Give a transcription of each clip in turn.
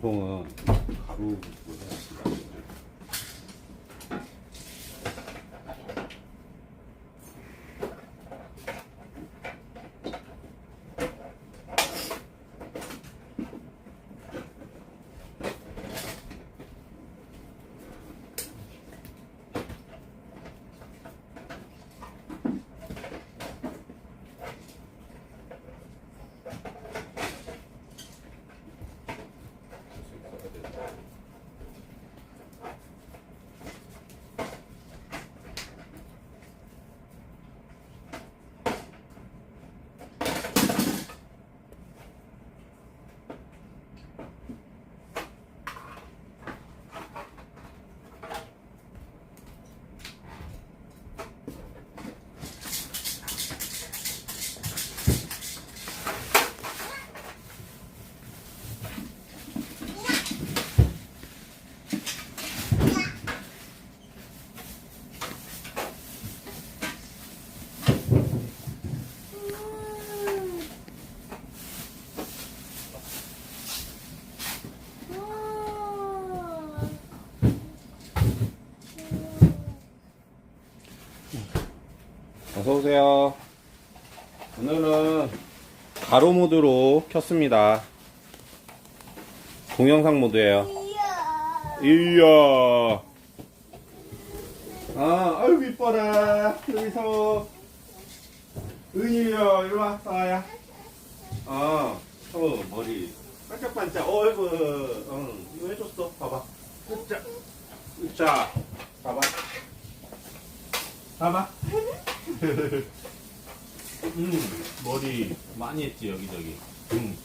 보통은 가루 해야 어서 오세요. 오늘은 가로 모드로 켰습니다. 동영상 모드예요. 이야. 아, 아유 이뻐라. 여기서 은이야, 이리 와, 사야. 아, 어 머리 반짝반짝. 어이구, 응, 이거 해줬어. 봐봐. 으짜. 봐봐. 봐봐. 음, 머리 많이 했지 여기저기. 음.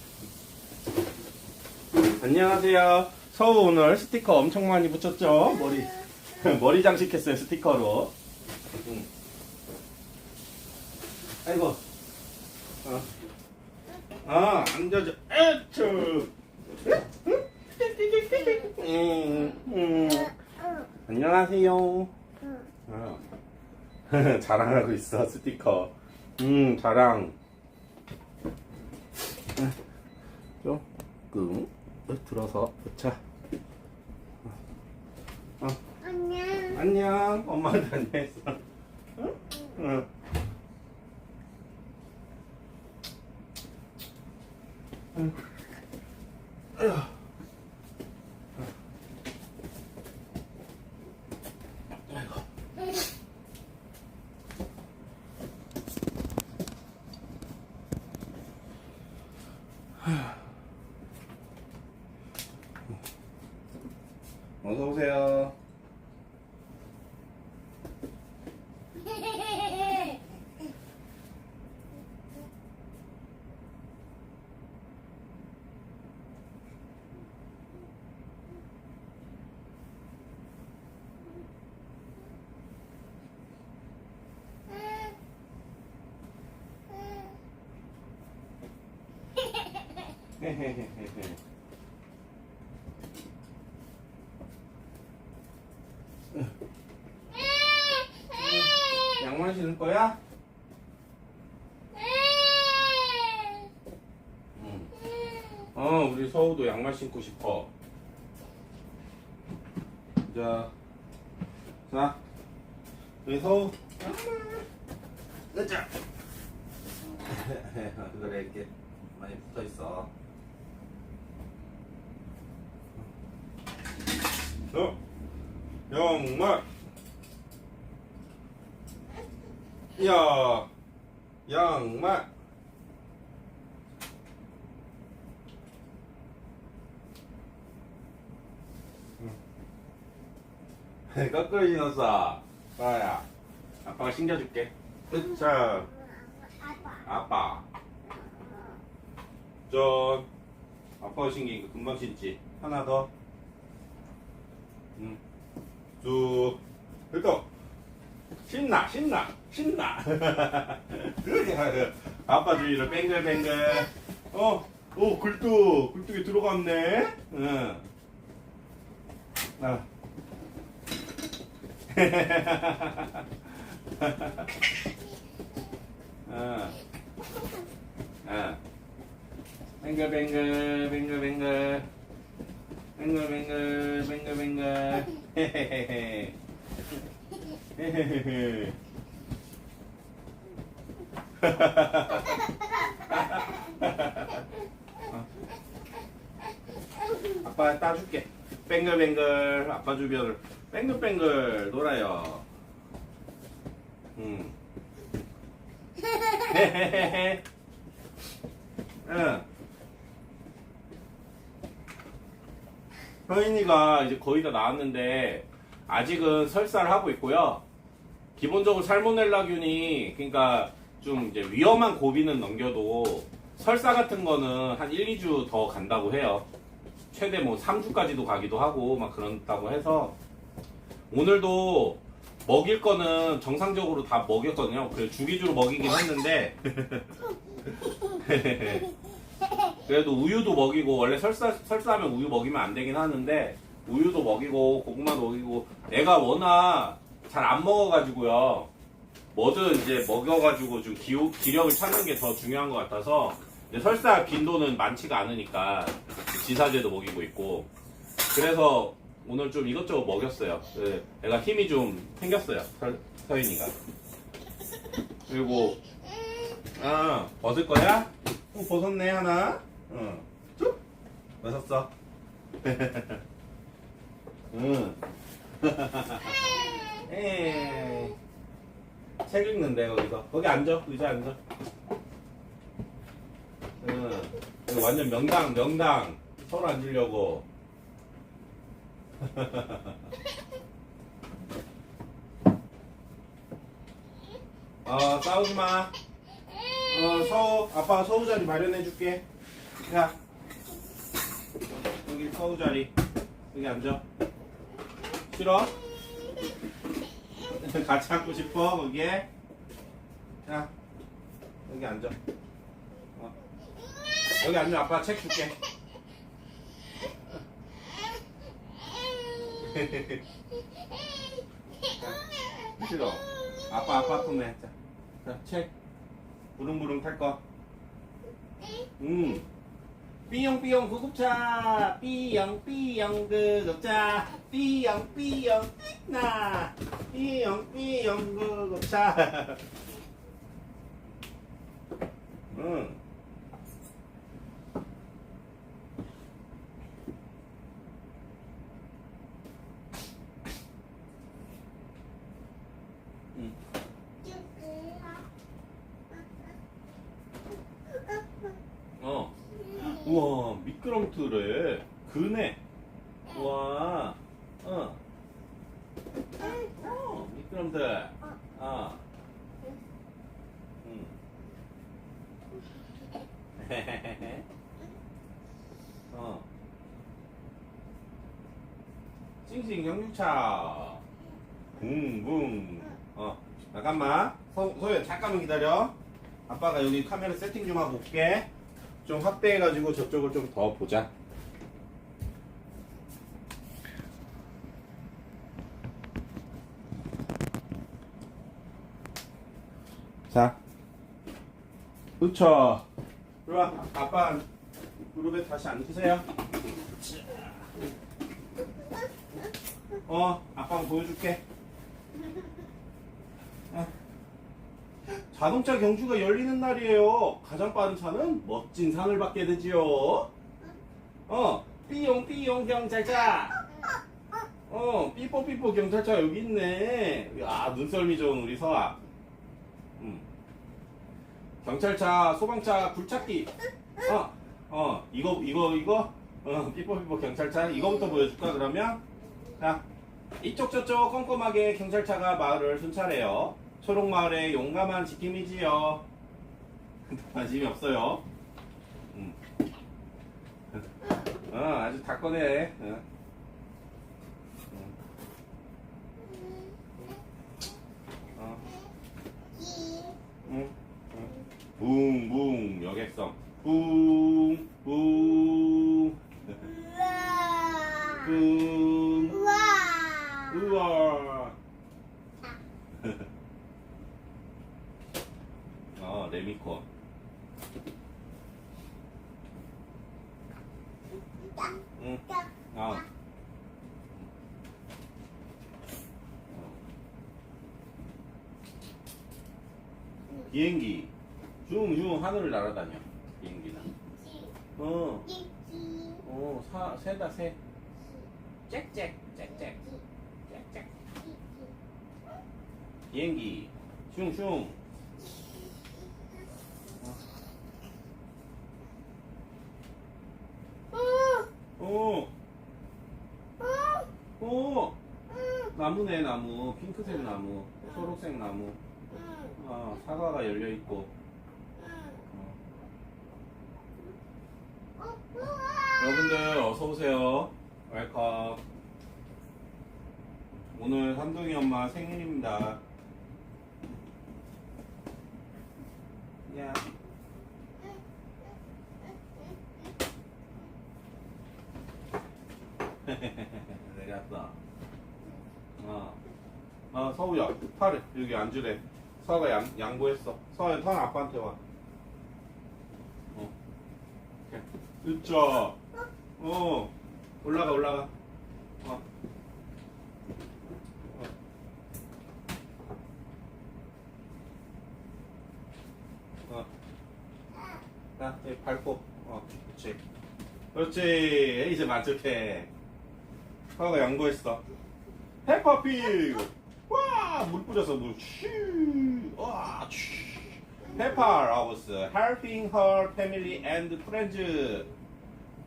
안녕하세요. 서우 오늘 스티커 엄청 많이 붙였죠? 머리 머리 장식했어요 스티커로. 음. 아이고. 어. 아 앉아줘. 에쭈. 음, 음. 안녕하세요. 어. 자랑하고 있어 스티커. 음 자랑. 조금 들어서 붙여. 어, 안녕. 안녕. 엄마한테 안녕했어. 응? 응. 응. 아휴. 아이고. 어서 오세요. 신을 거야? 응. 어, 우리 서우도 양말 신고 싶어. 자, 자, 우리 서우 양말. 으자. 그래 이렇게 많이 붙어 있어. 어, 양말. 야, 양말. 거꾸로 신었어. 봐야. 아빠가 신겨줄게. 으차. 아빠. 전. 아빠가 신기니까 금방 신지. 하나 더. 음. 쭉. 됐다. 신나, 신나, 신나. 그래. 아빠 주위로 뱅글뱅글. 어, 오, 굴뚝. 굴뚝이 들어갔네. 응. 아. 아. 아. 뱅글뱅글, 뱅글뱅글. 뱅글뱅글 뱅글뱅글 헤헤헤헤 아빠 따줄게 뱅글뱅글 아빠 주변을 뱅글뱅글 놀아요 음. 응. 서인이가 이제 거의 다 나왔는데 아직은 설사를 하고 있고요. 기본적으로 살모넬라균이 그러니까 좀 이제 위험한 고비는 넘겨도 설사 같은 거는 한 1, 2주 더 간다고 해요. 최대 뭐 3주까지도 가기도 하고 막 그런다고 해서 오늘도 먹일 거는 정상적으로 다 먹였거든요. 그래서 주기주로 먹이긴 했는데 그래도 우유도 먹이고 원래 설사 설사하면 우유 먹이면 안 되긴 하는데 우유도 먹이고 고구마도 먹이고 애가 워낙 잘 안 먹어가지고요. 뭐든 이제 먹여가지고 좀 기호, 기력을 찾는 게 더 중요한 것 같아서 이제 설사 빈도는 많지가 않으니까 지사제도 먹이고 있고 그래서 오늘 좀 이것저것 먹였어요. 네, 애가 힘이 좀 생겼어요. 서, 서인이가. 그리고 아 벗을 거야? 어, 벗었네 하나. 응. 쭉. 벗었어. 응. 에이. 책 읽는데 거기서. 거기 앉아. 의자 앉아. 응. 완전 명당 명당. 서로 앉으려고. 어 싸우지 마. 어, 서우, 아빠가 서우 자리 마련해 줄게. 자, 여기 서우 자리. 여기 앉아. 싫어? 같이 앉고 싶어, 거기에? 자, 여기 앉아. 어. 여기 앉아, 아빠 책 줄게. 자, 싫어. 아빠, 아빠 품에. 자, 자, 책. 부릉부릉 탈 거. 음. 삐용삐용 구급차. 삐용삐용 구급차. 삐용삐용 나. 삐용삐용 구급차. 응. 응. 어. 우와, 미끄럼틀에 그네. 우와. 어. 어, 미끄럼틀. 아. 응. 어. 싱싱 경유차. 붕붕. 어. 잠깐만. 서, 소연 잠깐만 기다려. 아빠가 여기 카메라 세팅 좀 하고 올게. 좀 확대해가지고 저쪽을 좀 더 보자. 자, 그쵸. 이리 와, 아빠 무릎에 다시 앉으세요. 어, 아빠 한번 보여줄게. 어. 자동차 경주가 열리는 날이에요. 가장 빠른 차는 멋진 상을 받게 되지요. 어, 삐용 삐용 경찰차. 어, 삐뽀삐뽀 경찰차 여기 있네. 야, 눈썰미 좋은 우리 서아. 음. 경찰차, 소방차, 굴착기. 어, 어, 이거, 이거, 이거. 어, 삐뽀삐뽀 경찰차. 이거부터 보여줄까, 그러면? 자, 이쪽 저쪽 꼼꼼하게 경찰차가 마을을 순찰해요. 초록마을의 용감한 지킴이지요. 관심이 없어요. 음. 어, 아주 다 꺼내. 어. 음. 어. 응. 붕붕 여객성. 붕붕. 붕. 우와. 우와. 아 레미코. 응. 아. 어. 비행기. 슝슝 하늘을 날아다녀. 비행기는. 어, 어, 사, 새다, 새. 짹짹, 짹짹, 짹짹. 비행기. 슝슝. 어, 어. 나무네, 나무. 핑크색 나무. 초록색 나무. 어, 사과가 열려 있고. 어. 여러분들 어서 오세요. 웰컴. 오늘 삼둥이 엄마 생일입니다. 야. 내렸어. 어. 어, 서우야. 팔을 여기 앉으래. 서우가 양, 양보했어. 서우야, 턴 아빠한테 와. 어. 오케이. 으쌰. 어. 올라가, 올라가. 어. 어. 어. 자, 여기 밟고. 어, 그렇지. 그렇지. 이제 만족해. 서우가 양보했어. 페퍼픽! 와! 물 뿌려서 물, 슈! 와! 슈! Pepper loves helping her family and friends.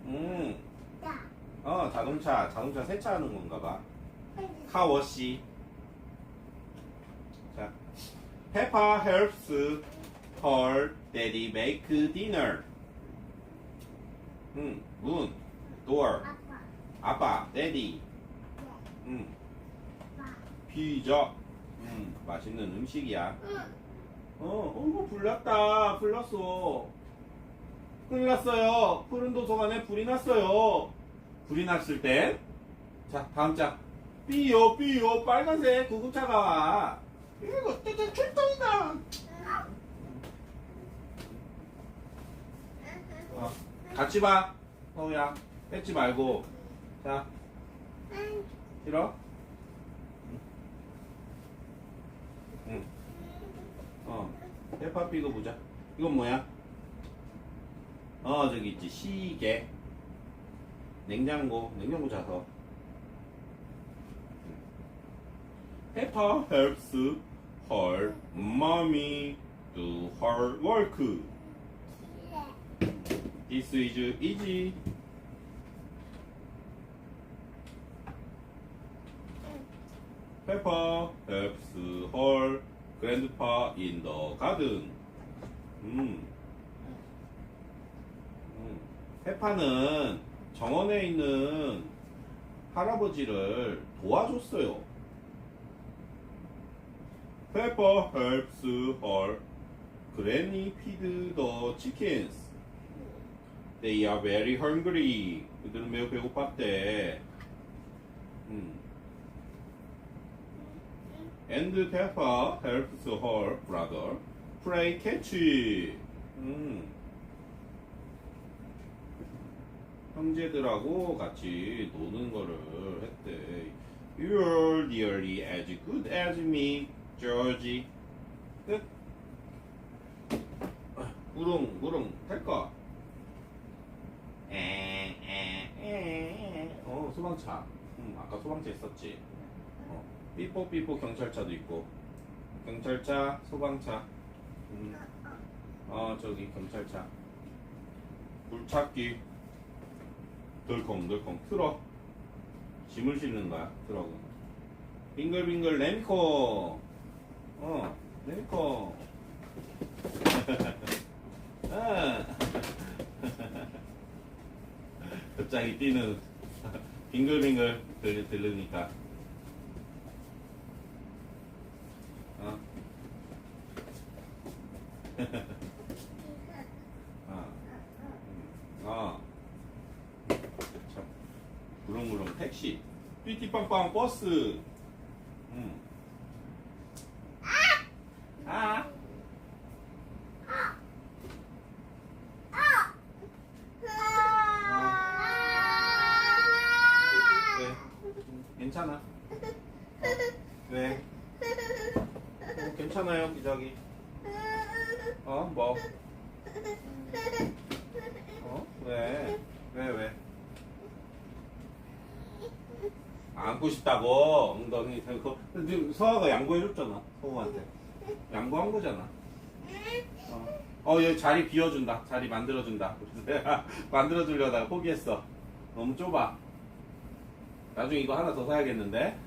음, 어, 자동차, 자동차 세차하는 건가 봐. 카워시. 자, Pepper helps her daddy. 음, 문, door, 아빠, daddy. 음, 피자. 음, 맛있는 음식이야. 어, 어이구, 불 났다. 불 났어. 큰일 났어요. 푸른 도서관에 불이 났어요. 불이 났을 땐, 자, 다음 장. 삐요, 삐요, 빨간색 구급차가 와. 이거 진짜 출동이다. 어, 같이 봐. 서우야, 뺏지 말고. 자, 싫어? 응. 어, 페파피그 보자. 이건 뭐야? 어, 저기 있지. 시계. 냉장고. 냉장고. Peppa helps her mommy do her work. This is easy. Helps her grandpa in the garden. 음. 음. 페파는 정원에 있는 할아버지를 도와줬어요. Peppa helps her granny feed the chickens. They are very hungry. 그들은 매우 배고팠대. 음. And Peppa helps her brother play catch. 음. 형제들하고 같이 노는 거를 했대. You're nearly as good as me, Georgie. 끝. 아, 우릉, 우릉, 탈까? 에, 에, 에, 에. 어, 소방차. 음, 아까 소방차 있었지. 어, 삐뽀 삐뽀 경찰차도 있고. 경찰차, 소방차. 음. 어, 저기 경찰차. 물찾기. 덜컹덜컹 틀어. 짐을 싣는 거야, 트럭은. 빙글빙글 레미코. 어, 레미코. 아. 갑자기 뛰는 빙글빙글 들, 들으니까. 어. 아. 음. 아. 참. 무릉무릉 택시. 삐띠빵빵 버스. 음. 아. 왜? 괜찮아. 어. 왜? 어, 괜찮아요, 기저귀. 어? 뭐? 어? 왜? 왜, 왜? 안고 싶다고? 엉덩이 그거 근데 서아가 양보해줬잖아 서우한테. 양보한 거잖아. 어, 어, 얘 자리 비워준다. 자리 만들어준다. 만들어주려다가 포기했어. 너무 좁아. 나중에 이거 하나 더 사야겠는데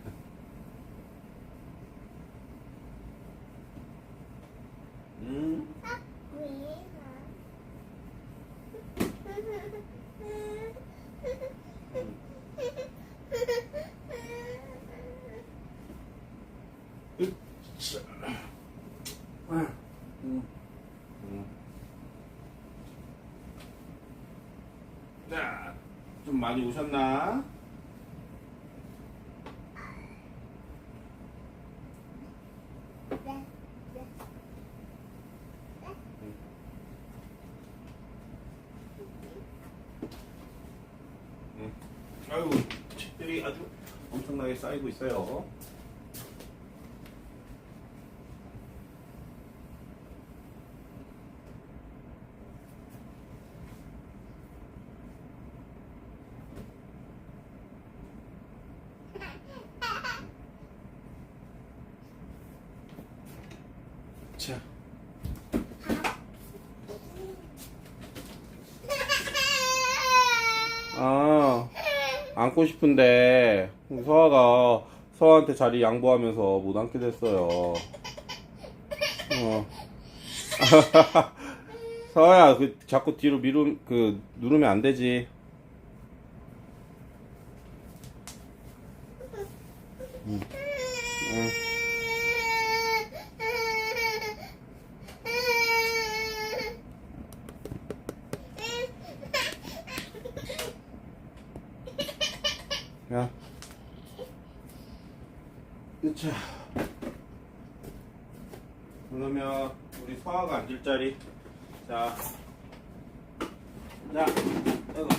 음 으쌰. 아, 자, 좀 많이 오셨나? 음. 아이고, 책들이 아주 엄청나게 쌓이고 있어요. 자, 아, 안고 싶은데 서아가 서아한테 자리 양보하면서 못 앉게 됐어요. 어. 서아야, 그 자꾸 뒤로 미루 그 누르면 안 되지. 야. 그쵸. 그러면 우리 서아가 앉을 자리. 자. 자. 이거.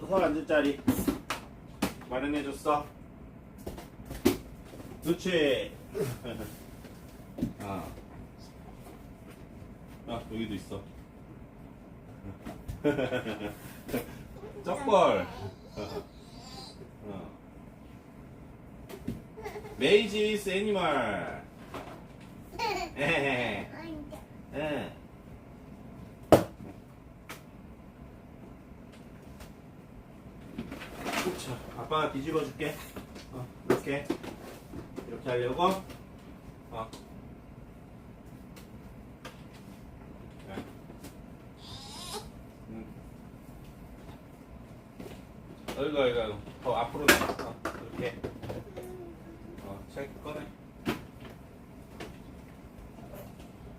서아 앉을 자리. 마련해줬어. 그렇지. 아. 아, 여기도 있어. 쩍벌. 어. 메이지스 애니멀. 에헤헤. 예. 자, 아빠가 뒤집어 줄게. 어, 이렇게. 이렇게 하려고. 어. 자. 음. 어이구, 어이구, 어이구. 더 앞으로 나가. 어, 이렇게.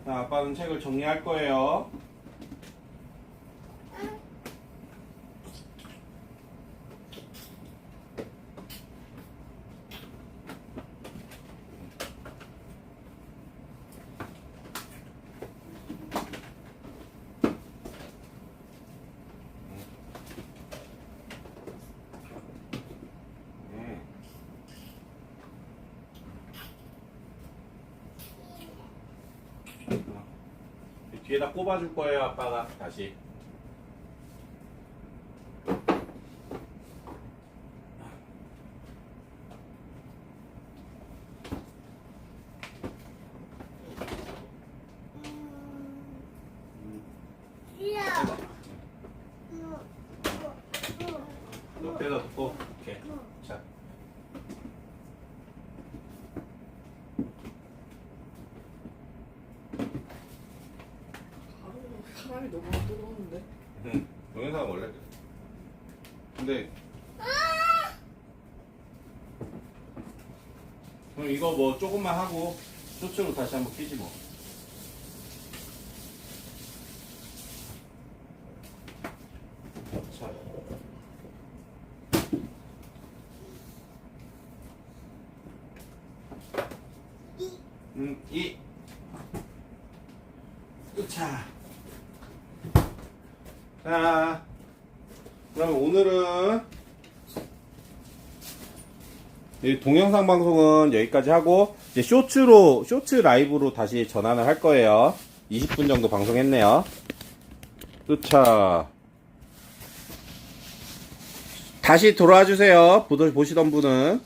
자, 아빠는 책을 정리할 거예요. 음. 어. 뒤에다 꼽아줄 거예요, 아빠가 다시. 옆에다 놓고 이렇게. 자, 사람이 너무 뜨거운데. 응. 동영상 원래 그래. 근데 그럼 이거 뭐 조금만 하고 쇼츠로 다시 한번 키지 뭐. 자. 음, 이. 자. 자. 그럼 오늘은 이 동영상 방송은 여기까지 하고 이제 쇼츠로 쇼츠 라이브로 다시 전환을 할 거예요. 20분 정도 방송했네요. 자 다시 돌아와 주세요. 보시던 분은